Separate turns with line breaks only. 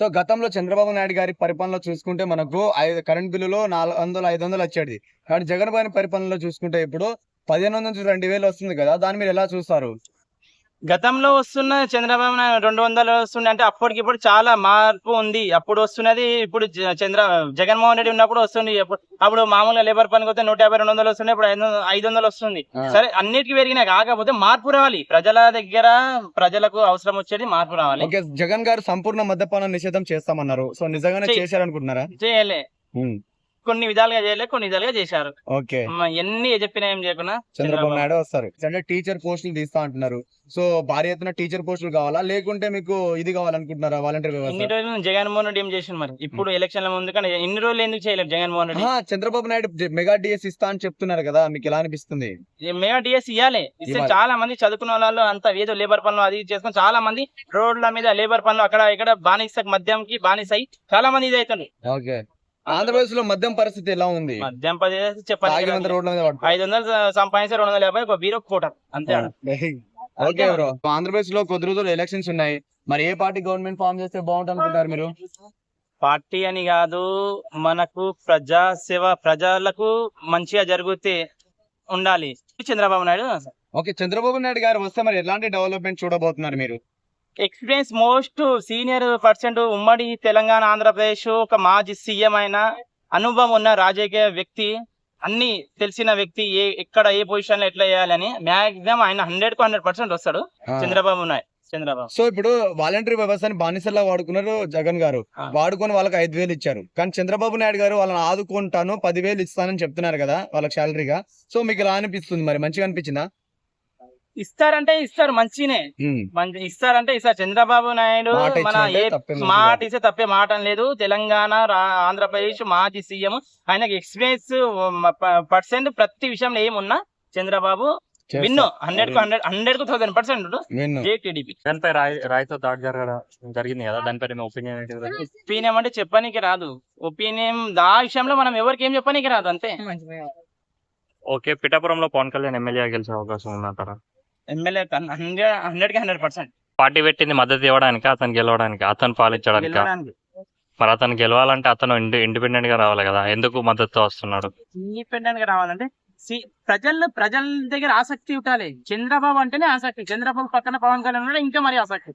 So గతంలో చంద్రబాబు నాయుడు గారి పరిపాలనలో చూసుకుంటే మనకు ఐదు కరెంట్ బిల్లులో నాలుగు వందలు ఐదు వందలు వచ్చేది. కానీ జగన్ గారి పరిపాలనలో చూసుకుంటే ఇప్పుడు పదిహేను వందల నుంచి రెండు వేలు వస్తుంది కదా దాన్ని మీరు ఎలా చూస్తారు?
గతంలో వస్తున్న చంద్రబాబు నాయుడు రెండు వందలు వస్తుండే అంటే అప్పటికి ఇప్పుడు చాలా మార్పు ఉంది. అప్పుడు వస్తున్నది ఇప్పుడు చంద్ర జగన్మోహన్ రెడ్డి ఉన్నప్పుడు వస్తుంది అప్పుడు మామూలుగా లేబర్ పనికి వస్తే నూట యాభై రెండు వందలు వస్తుండే. ఇప్పుడు ఐదు వందలు- ఐదు వందలు వస్తుంది. సరే అన్నిటికీ పెరిగినా కాకపోతే మార్పు రావాలి. ప్రజల దగ్గర ప్రజలకు అవసరం వచ్చేది మార్పు రావాలి.
జగన్ గారు సంపూర్ణ మద్యపాన నిషేధం చేస్తామన్నారు. సో నిజంగానే. చేశారనుకుంటున్నారా?
చేయలే. కొన్ని విధాలుగా చేయలే కొన్ని విధాలుగా చేశారు.
ఓకే.
ఎన్ని చెప్పినా ఏం చేయకుండా
చంద్రబాబు నాయుడు వస్తారు. అంటే టీచర్ పోస్టులు తీస్తా అంటున్నారు. సో భారీ ఎత్తున టీచర్ పోస్టులు కావాలా? లేకుంటే మీకు ఇది కావాలనుకుంటున్నారా వాలంటీర్
ఇన్ని రోజులు జగన్మోహన్ రెడ్డి ఏం చేసిండు మరి? ఇప్పుడు ఎలక్షన్ల ముందు కానీ ఇన్ని రోజులు ఎందుకు చేయలేదు జగన్మోహన్ రెడ్డి?
చంద్రబాబు నాయుడు మెగా డిఎస్ ఇస్తా అని చెప్తున్నారు కదా మీకు ఎలా అనిపిస్తుంది?
మేము డిఎస్ ఇవ్వాలి. ఇస్తే. చాలా మంది చదువుకున్న వాళ్ళు అంత ఏదో లేబర్ పనులు అది చేసుకొని చాలా మంది రోడ్ల మీద లేబర్ పనులు అక్కడ ఇక్కడ బానిస మద్యంకి బానిస చాలా మంది ఇది అవుతుంది
ఓకే. ఆంధ్రప్రదేశ్లో మద్యం పరిస్థితి ఎలా ఉంది?
మద్యం పది చెప్పాలి
రోడ్ల మీద.
ఐదు వందలు సంపాదించి రెండు వందల యాభై ఒక బీరో కోట. అంతే.
Okay bro. ఆంధ్రప్రదేశ్లో కొద్ది రోజులు ఎలక్షన్స్ ఉన్నాయి. మరి ఏ పార్టీ గవర్నమెంట్ ఫామ్ చేస్తే బాగుంటుంది అనుకుంటారు మీరు?
పార్టీ అని కాదు మనకు ప్రజా సేవ ప్రజలకు మంచిగా జరిగితే ఉండాలి. చంద్రబాబు నాయుడు
ఓకే చంద్రబాబు నాయుడు గారు వస్తే మరి ఎలాంటి డెవలప్మెంట్ చూడబోతున్నారు మీరు?
ఎక్స్పీరియన్స్ మోస్ట్ సీనియర్ పర్సెంట్ ఉమ్మడి తెలంగాణ ఆంధ్రప్రదేశ్ ఒక మాజీ సీఎం అయిన అనుభవం ఉన్న రాజకీయ వ్యక్తి అన్ని తెలిసిన వ్యక్తి ఏ ఎక్కడ ఏ పొజిషన్లో ఎట్లా చేయాలని మాక్సిమం ఆయన హండ్రెడ్కు హండ్రెడ్ పర్సెంట్ వస్తాడు. చంద్రబాబు నాయుడు చంద్రబాబు.
సో ఇప్పుడు వాలంటరీ వ్యవస్థని బానిసల్లా వాడుకున్నారు జగన్ గారు. వాడుకొని వాళ్ళకి ఐదు వేలు ఇచ్చారు. కానీ చంద్రబాబు నాయుడు గారు వాళ్ళని ఆదుకుంటాను పదివేలు ఇస్తానని చెప్తున్నారు కదా వాళ్ళకి శాలరీగా. సో మీకు ఇలా అనిపిస్తుంది మరి? మంచిగా అనిపించిందా?
ఇస్తారంటే ఇస్తారు మంచినే. ఇస్తారంటే ఇస్తారు. చంద్రబాబు నాయుడు మన ఏ. మాట ఇస్తే తప్పే మాట లేదు. తెలంగాణ ఆంధ్రప్రదేశ్ మాజీ సీఎం. ఆయనకి ఎక్స్పీరియన్స్ పర్సెంట్ ప్రతి విషయంలో ఏమున్నా చంద్రబాబు
చేస్తా.
విన్ హండ్రెడ్కు హండ్రెడ్ హండ్రెడ్కు థౌసండ్ పర్సెంట్
విన్ను.
దానిపై రాయి రాయితో దాడి జరగడం జరిగింది కదా? దానిపై ఒపీనియన్?
ఒపీనియన్ అంటే చెప్పనీకి రాదు. ఒపీనియన్ ఆ విషయంలో మనం ఎవరికి ఏం చెప్పనీకి రాదు అంతే.
ఓకే పిఠాపురంలో పవన్ కళ్యాణ్ ఎమ్మెల్యే గెలిచే అవకాశం ఉందంటారా?
ఎమ్మెల్యే హండ్రెడ్ హండ్రెడ్కి హండ్రెడ్ పర్సెంట్.
పార్టీ పెట్టింది మద్దతు ఇవ్వడానికి అతను గెలవడానికి అతను పాలించడానికి? మరి అతను గెలవాలంటే అతను ఇండి ఇండిపెండెంట్గా రావాలి కదా ఎందుకు మద్దతు వస్తున్నాడు?
ఇండిపెండెంట్గా రావాలంటే ప్రజలు ప్రజల దగ్గర ఆసక్తి ఉండాలి. చంద్రబాబు అంటేనే ఆసక్తి. చంద్రబాబు పక్కన పవన్ కళ్యాణ్ ఉన్నాడు ఇంకా మరి ఆసక్తి.